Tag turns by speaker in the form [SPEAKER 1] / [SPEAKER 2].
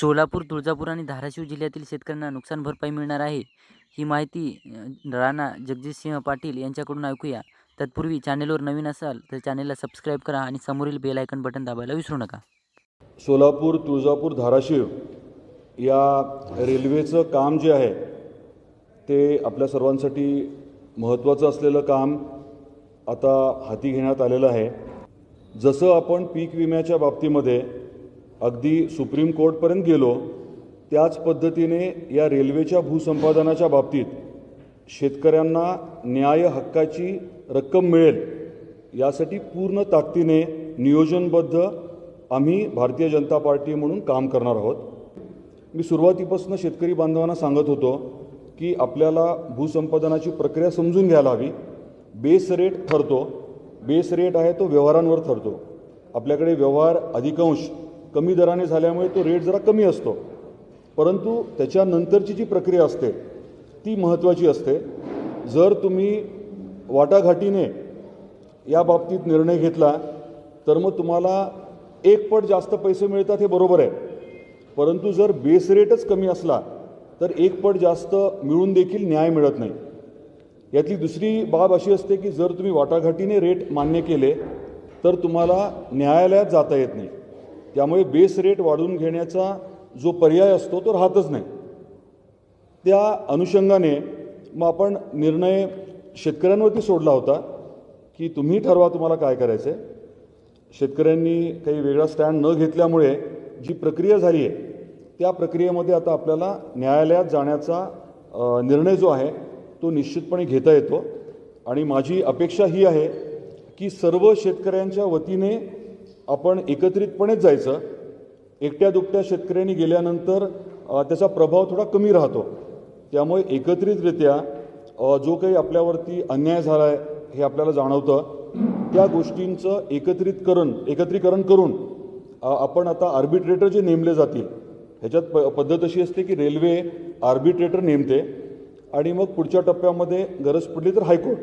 [SPEAKER 1] सोलापूर तुळजापूर आणि धाराशिव जिल्ह्यातील शेतकऱ्यांना नुकसान भरपाई मिळणार आहे. ही माहिती राणा जगजितसिंह पाटील यांच्याकडून ऐकूया. तत्पूर्वी चॅनेलवर नवीन असाल तर चॅनेलला सबस्क्राईब करा आणि समोरील बेल आयकन बटन दाबायला विसरू नका.
[SPEAKER 2] सोलापूर तुळजापूर धाराशिव या रेल्वेचं काम जे आहे ते आपल्या सर्वांसाठी महत्त्वाचं असलेलं काम आता हाती घेण्यात आलेलं आहे. जसं आपण पीक विम्याच्या बाबतीमध्ये अगदी सुप्रीम कोर्टपर्यंत गेलो त्याच पद्धतीने या रेल्वेच्या भूसंपादनाच्या बाबतीत शेतकऱ्यांना न्याय हक्काची रक्कम मिळेल यासाठी पूर्ण ताकदीने नियोजनबद्ध आम्ही भारतीय जनता पार्टी म्हणून काम करणार आहोत. मी सुरुवातीपासून शेतकरी बांधवांना सांगत होतो की आपल्याला भूसंपादनाची प्रक्रिया समजून घ्यायला हवी. बेस रेट ठरतो. बेस रेट आहे तो व्यवहारांवर ठरतो. आपल्याकडे व्यवहार अधिकांश कमी दराने झाल्यामुळे तो रेट जरा कमी असतो. परंतु त्याच्यानंतरची जी प्रक्रिया असते ती महत्त्वाची असते. जर तुम्ही वाटाघाटीने या बाबतीत निर्णय घेतला तर मग तुम्हाला एक पट जास्त पैसे मिळतात हे बरोबर आहे. परंतु जर बेस रेटच कमी असला तर एक पट जास्त मिळून देखील न्याय मिळत नाही. यातली दुसरी बाब अशी असते की जर तुम्ही वाटाघाटीने रेट मान्य केले तर तुम्हाला न्यायालयात जाता येत नाही. त्यामुळे बेस रेट वाढवून घेण्याचा जो पर्याय असतो तो राहतच नाही. त्या अनुषंगाने मग आपण निर्णय शेतकऱ्यांवरती सोडला होता की तुम्ही ठरवा तुम्हाला काय करायचं आहे शेतकऱ्यांनी काही वेगळा स्टँड न घेतल्यामुळे जी प्रक्रिया झाली आहे त्या प्रक्रियेमध्ये आता आपल्याला न्यायालयात जाण्याचा निर्णय जो आहे तो निश्चितपणे घेता येतो. आणि माझी अपेक्षा ही आहे की सर्व शेतकऱ्यांच्या वतीने आपण एकत्रितपणेच जायचं एकट्या दुकट्या शेतकऱ्यांनी गेल्यानंतर त्याचा प्रभाव थोडा कमी राहतो. त्यामुळे एकत्रितरित्या जो काही आपल्यावरती अन्याय झाला आहे हे आपल्याला जाणवतं. त्या गोष्टींचं एकत्रितकरण एकत्रीकरण करून आपण आता आर्बिट्रेटर जे नेमले जातील ह्याच्यात प पद्धत अशी असते की रेल्वे आर्बिट्रेटर नेमते आणि मग पुढच्या टप्प्यामध्ये गरज पडली तर हायकोर्ट